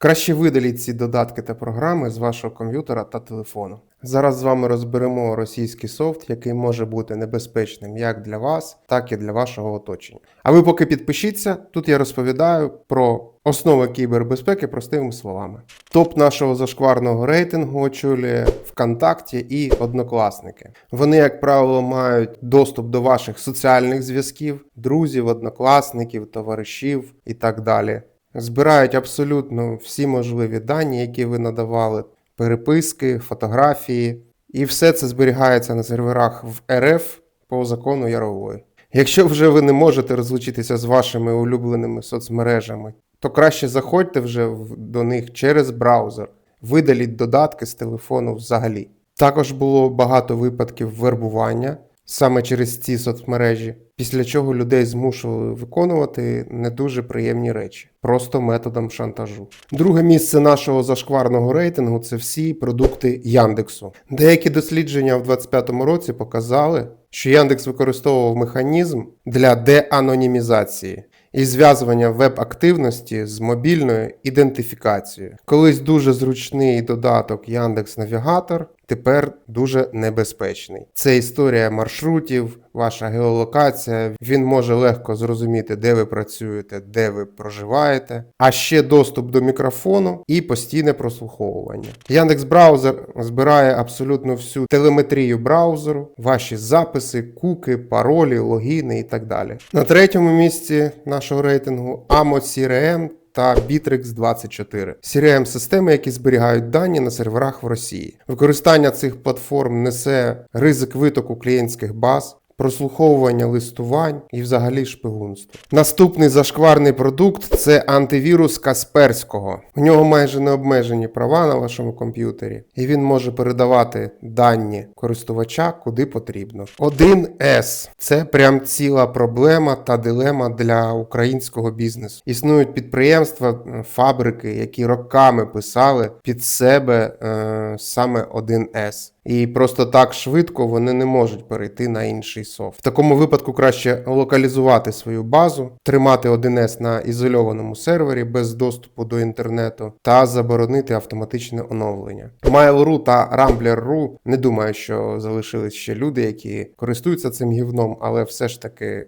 Краще видаліть ці додатки та програми з вашого комп'ютера та телефону. Зараз з вами розберемо російський софт, який може бути небезпечним як для вас, так і для вашого оточення. А ви поки підпишіться, тут я розповідаю про основи кібербезпеки простими словами. Топ нашого зашкварного рейтингу очолює ВКонтакті і Однокласники. Вони, як правило, мають доступ до ваших соціальних зв'язків, друзів, однокласників, товаришів і так далі. Збирають абсолютно всі можливі дані, які ви надавали, переписки, фотографії, і все це зберігається на серверах в РФ по закону Ярової. Якщо вже ви не можете розлучитися з вашими улюбленими соцмережами, то краще заходьте вже до них через браузер, видаліть додатки з телефону взагалі. Також було багато випадків вербування саме через ці соцмережі, після чого людей змушували виконувати не дуже приємні речі, просто методом шантажу. Друге місце нашого зашкварного рейтингу це всі продукти Яндексу. Деякі дослідження в 2025 році показали, що Яндекс використовував механізм для деанонімізації і зв'язування веб-активності з мобільною ідентифікацією. Колись дуже зручний додаток Яндекс Навігатор тепер дуже небезпечний. Це історія маршрутів, ваша геолокація. Він може легко зрозуміти, де ви працюєте, де ви проживаєте, а ще доступ до мікрофону і постійне прослуховування. Яндекс браузер збирає абсолютно всю телеметрію браузеру, ваші записи, куки, паролі, логіни і так далі. На третьому місці нашого рейтингу AMO CRM та Bittrex 24 crm системи які зберігають дані на серверах в Росії. Використання цих платформ несе ризик витоку клієнтських баз. Прослуховування листувань і взагалі шпигунство. Наступний зашкварний продукт це антивірус Касперського. У нього майже необмежені права на вашому комп'ютері, і він може передавати дані користувача куди потрібно. 1С це прям ціла проблема та дилема для українського бізнесу. Існують підприємства, фабрики, які роками писали під себе е, саме 1С. І просто так швидко вони не можуть перейти на інший софт. В такому випадку краще локалізувати свою базу, тримати 1С на ізольованому сервері без доступу до інтернету та заборонити автоматичне оновлення. Mail.ru та Rambler.ru не думаю, що залишились ще люди, які користуються цим гівном, але все ж таки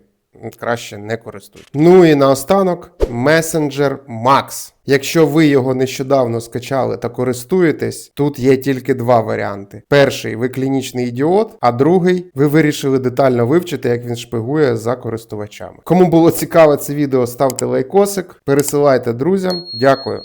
краще не користуйтесь. Ну і наостанок Messenger Max. Якщо ви його нещодавно скачали та користуєтесь, тут є тільки два варіанти: перший ви клінічний ідіот, а другий ви вирішили детально вивчити, як він шпигує за користувачами. Кому було цікаве це відео, ставте лайкосик, пересилайте друзям. Дякую.